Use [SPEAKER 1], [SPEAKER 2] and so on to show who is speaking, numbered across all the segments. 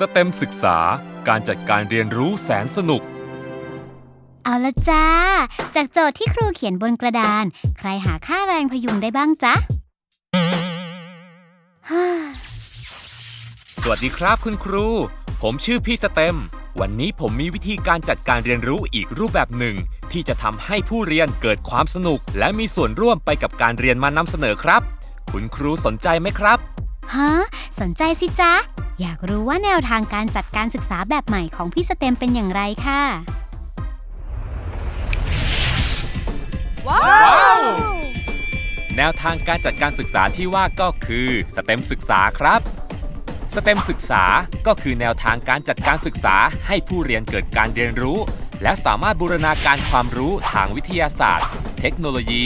[SPEAKER 1] สเต็มศึกษาการจัดการเรียนรู้แสนสนุก
[SPEAKER 2] เอาละจ้า จากโจทย์ที่ครูเขียนบนกระดาน ใครหาค่าแรงพยุงได้บ้างจ๊ะฮ่า
[SPEAKER 1] สวัสดีครับคุณครู ผมชื่อพี่สเต็ม วันนี้ผมมีวิธีการจัดการเรียนรู้อีกรูปแบบหนึ่ง ที่จะทำให้ผู้เรียนเกิดความสนุก และมีส่วนร่วมไปกับการเรียนมานำเสนอครับ คุณครูสนใจไหมครับ
[SPEAKER 2] ฮะ สนใจสิจ๊ะ อยากรู้ว่าแนวทางการจัดการศึกษาแบบใหม่ของพี่สเต็มเป็นอย่างไรค่ะ
[SPEAKER 3] ว้าว
[SPEAKER 1] แนวทางการจัดการศึกษาที่ว่าก็คือสเต็มศึกษาครับ สเต็มศึกษาก็คือแนวทางการจัดการศึกษาให้ผู้เรียนเกิดการเรียนรู้ และสามารถบูรณาการความรู้ทางวิทยาศาสตร์ เทคโนโลยี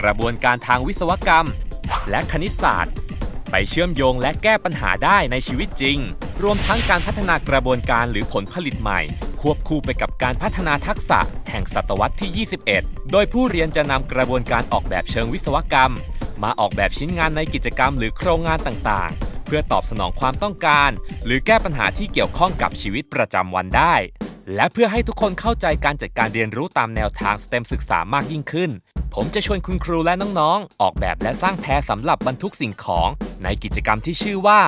[SPEAKER 1] กระบวนการทางวิศวกรรม และคณิตศาสตร์ ไปเชื่อมโยงและแก้ปัญหาได้ในชีวิตจริง รวมทั้งการพัฒนากระบวนการหรือผลผลิตใหม่ ควบคู่ไปกับการพัฒนาทักษะแห่งศตวรรษที่ 21 โดยผู้เรียนจะนำกระบวนการออกแบบเชิงวิศวกรรม มาออกแบบชิ้นงานในกิจกรรมหรือโครงงานต่างๆ เพื่อตอบสนองความต้องการ หรือแก้ปัญหาที่เกี่ยวข้องกับชีวิตประจำวันได้ และเพื่อให้ทุกคนเข้าใจการจัดการเรียนรู้ตามแนวทางสเต็มศึกษามากยิ่งขึ้นผมจะชวนคุณครูและน้องๆ ออกแบบและสร้างแพรสำหรับบรรทุกสิ่งของ ในกิจกรรมที่ชื่อว่า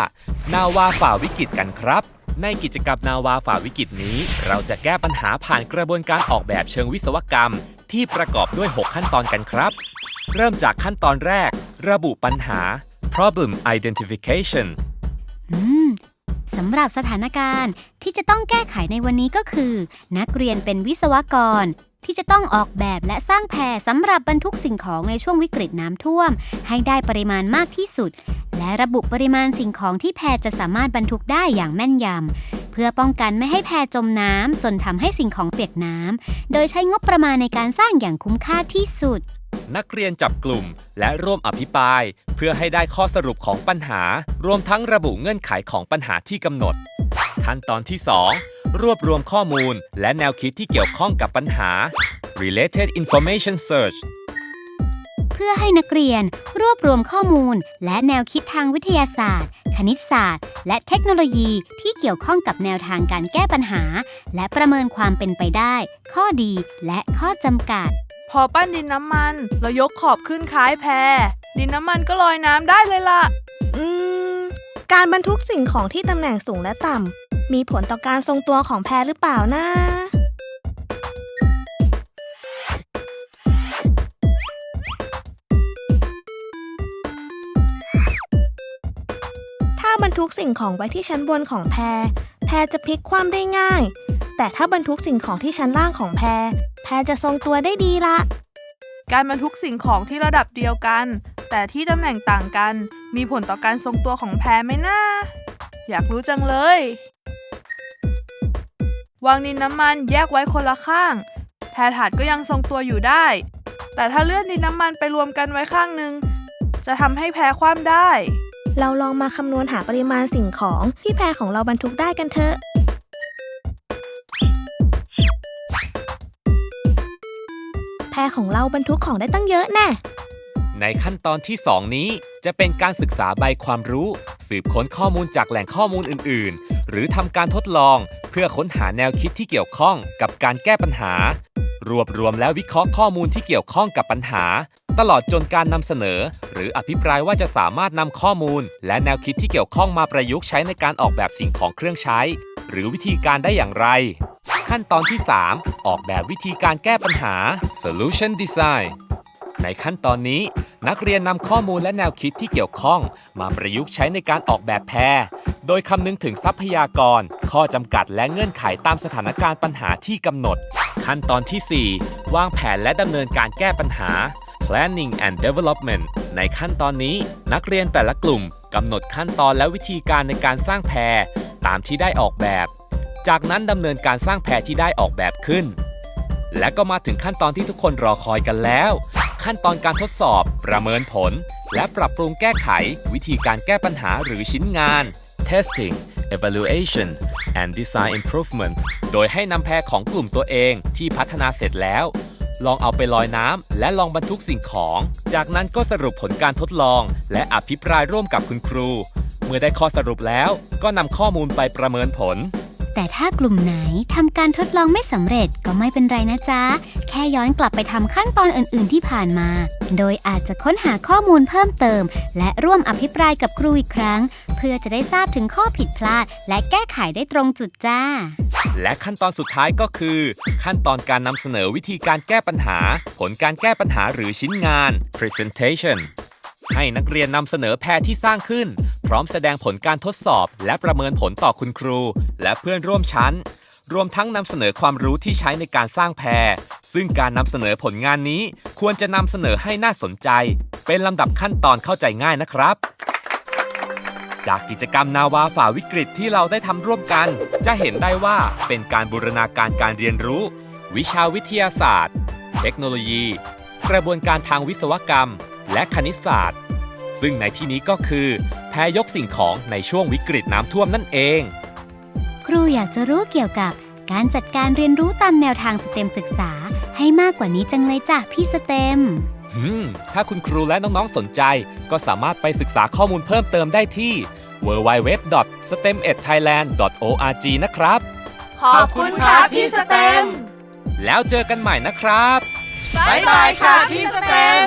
[SPEAKER 1] นาวาฝ่าวิกฤตกันครับ ในกิจกรรมนาวาฝ่าวิกฤตนี้ เราจะแก้ปัญหาผ่านกระบวนการออกแบบเชิงวิศวกรรม ที่ประกอบด้วย 6 ขั้นตอนกันครับ เริ่มจากขั้นตอนแรก ระบุปัญหา problem identification
[SPEAKER 2] อืมสำหรับสถานการณ์ที่จะต้องแก้ไขในวันนี้ก็คือ นักเรียนเป็นวิศวกร ที่จะต้องออกแบบและสร้างแพรสำหรับบรรทุกสิ่งของในช่วงวิกฤตน้ำท่วม ให้ได้ปริมาณมากที่สุด และระบุปริมาณสิ่งของที่แพจะสามารถบรรทุกได้อย่างแม่นยำ เพื่อป้องกันไม่ให้แพจมน้ำจนทำให้สิ่งของเปียกน้ำ โดยใช้งบประมาณในการสร้างอย่างคุ้มค่าที่สุด
[SPEAKER 1] นักเรียนจับกลุ่มและร่วมอภิปราย เพื่อให้ได้ข้อสรุปของปัญหา รวมทั้งระบุเงื่อนไขของปัญหาที่กำหนด ขั้นตอนที่ 2 รวบรวมข้อมูล และแนวคิดที่เกี่ยวข้องกับปัญหา related information search
[SPEAKER 2] พื่อให้นักเรียนรวบรวมข้อมูล และแนวคิดทางวิทยาศาสตร์ คณิตศาสตร์ และเทคโนโลยีที่เกี่ยวข้องกับแนวทางการแก้ปัญหา และประเมินความเป็นไปได้ ข้อดีและข้อจำกัด
[SPEAKER 3] พอปั้นดินน้ำมันเรายกขอบขึ้นคล้ายแพดินน้ำมันก็ลอยน้ำได้เลยล่ะ
[SPEAKER 4] อืม การบรรทุกสิ่งของที่ตำแหน่งสูงและต่ำมีผลต่อการทรงตัวของแพรหรือเปล่านะ ทุกสิ่งของไว้ที่ชั้นบนของแพร แพรจะพลิกคว่ำได้ง่าย แต่ถ้าบรรทุกสิ่งของที่ชั้นล่างของแพร แพรจะทรงตัวได้ดีละ
[SPEAKER 3] การบรรทุกสิ่งของที่ระดับเดียวกัน แต่ที่ตำแหน่งต่างกัน มีผลต่อการทรงตัวของแพไหมนะ อยากรู้จังเลย วางดินน้ำมันแยกไว้คนละข้าง แพถาดก็ยังทรงตัวอยู่ได้ แต่ถ้าเลื่อนดินน้ำมันไปรวมกันไว้ข้างหนึ่งจะทำให้แพคว่ำได้
[SPEAKER 4] เราลองมาคำนวณหาปริมาณสิ่งของที่แพรของเราบรรทุกได้กันเถอะแพรของเราบรรทุกของได้ตั้งเยอะแน่
[SPEAKER 1] ในขั้นตอนที่ 2 นี้จะเป็นการศึกษาใบความรู้ สืบค้นข้อมูลจากแหล่งข้อมูลอื่น ๆ หรือทำการทดลองเพื่อค้นหาแนวคิดที่เกี่ยวข้องกับการแก้ปัญหารวบรวมและวิเคราะห์ข้อมูลที่เกี่ยวข้องกับปัญหา ตลอดจนการนำเสนอ หรืออภิปรายว่าจะสามารถนำข้อมูล และแนวคิดที่เกี่ยวข้องมาประยุกต์ใช้ในการออกแบบสิ่งของเครื่องใช้ หรือวิธีการได้อย่างไร ขั้นตอนที่ 3 ออกแบบวิธีการแก้ปัญหา solution design ในขั้นตอนนี้ นักเรียนนำข้อมูลและแนวคิดที่เกี่ยวข้อง มาประยุกต์ใช้ในการออกแบบแพรโดยคำนึงถึงทรัพยากร ข้อจำกัดและเงื่อนไขตามสถานการณ์ปัญหาที่กำหนด ขั้นตอนที่ 4 วางแผนและดำเนินการแก้ปัญหา planning and development ในขั้นตอนนี้นักเรียนแต่ละกลุ่มกำหนดขั้นตอนและวิธีการในการสร้างแพรตามที่ได้ออกแบบ จากนั้นดำเนินการสร้างแพรที่ได้ออกแบบขึ้น และก็มาถึงขั้นตอนที่ทุกคนรอคอยกันแล้ว ขั้นตอนการทดสอบ ประเมินผล และปรับปรุงแก้ไข วิธีการแก้ปัญหาหรือชิ้นงาน testing evaluation and design improvement โดยให้นำแพรของกลุ่มตัวเองที่พัฒนาเสร็จแล้ว ลองเอาไปลอยน้ำและลองบรรทุกสิ่งของ จากนั้นก็สรุปผลการทดลอง และอภิปรายร่วมกับคุณครู เมื่อได้ข้อสรุปแล้วก็นำข้อมูลไปประเมินผล
[SPEAKER 2] แต่ถ้ากลุ่มไหนทำการทดลองไม่สำเร็จก็ไม่เป็นไรนะจ๊ะ แค่ย้อนกลับไปทำขั้นตอนอื่น ๆ ที่ผ่านมา โดยอาจจะค้นหาข้อมูลเพิ่มเติม และร่วมอภิปรายกับครูอีกครั้ง เพื่อจะได้ทราบถึงข้อผิดพลาด และแก้ไขได้ตรงจุดจ้า
[SPEAKER 1] และขั้นตอนสุดท้ายก็คือ ขั้นตอนการนำเสนอวิธีการแก้ปัญหา ผลการแก้ปัญหาหรือชิ้นงาน presentation ให้นักเรียนนำเสนอแพรที่สร้างขึ้น พร้อมแสดงผลการทดสอบ และประเมินผลต่อคุณครู และเพื่อนร่วมชั้น รวมทั้งนำเสนอความรู้ที่ใช้ในการสร้างแพร ซึ่งการนำเสนอผลงานนี้ ควรจะนำเสนอให้น่าสนใจ เป็นลำดับขั้นตอนเข้าใจง่ายนะครับ จากกิจกรรมนาวาฝ่าวิกฤตที่เราได้ทำร่วมกัน จะเห็นได้ว่าเป็นการบูรณาการการเรียนรู้ วิชาวิทยาศาสตร์ เทคโนโลยี กระบวนการทางวิศวกรรม และคณิตศาสตร์ ซึ่งในที่นี้ก็คือแพรยกสิ่งของในช่วงวิกฤตน้ำท่วมนั่นเอง
[SPEAKER 2] ครูอยากจะรู้เกี่ยวกับการจัดการเรียนรู้ตามแนวทางสเต็มศึกษาให้มากกว่านี้จังเลยจ้ะพี่สเต็ม
[SPEAKER 1] อืมถ้าคุณครูและน้องๆสนใจ ก็สามารถไปศึกษาข้อมูลเพิ่มเติมได้ที่ www.stemedthailand.org นะครับ
[SPEAKER 3] ขอบคุณครับพี่สเต็ม
[SPEAKER 1] แล้วเจอกันใหม่นะครับ
[SPEAKER 3] บ๊ายบายค่ะพี่สเต็ม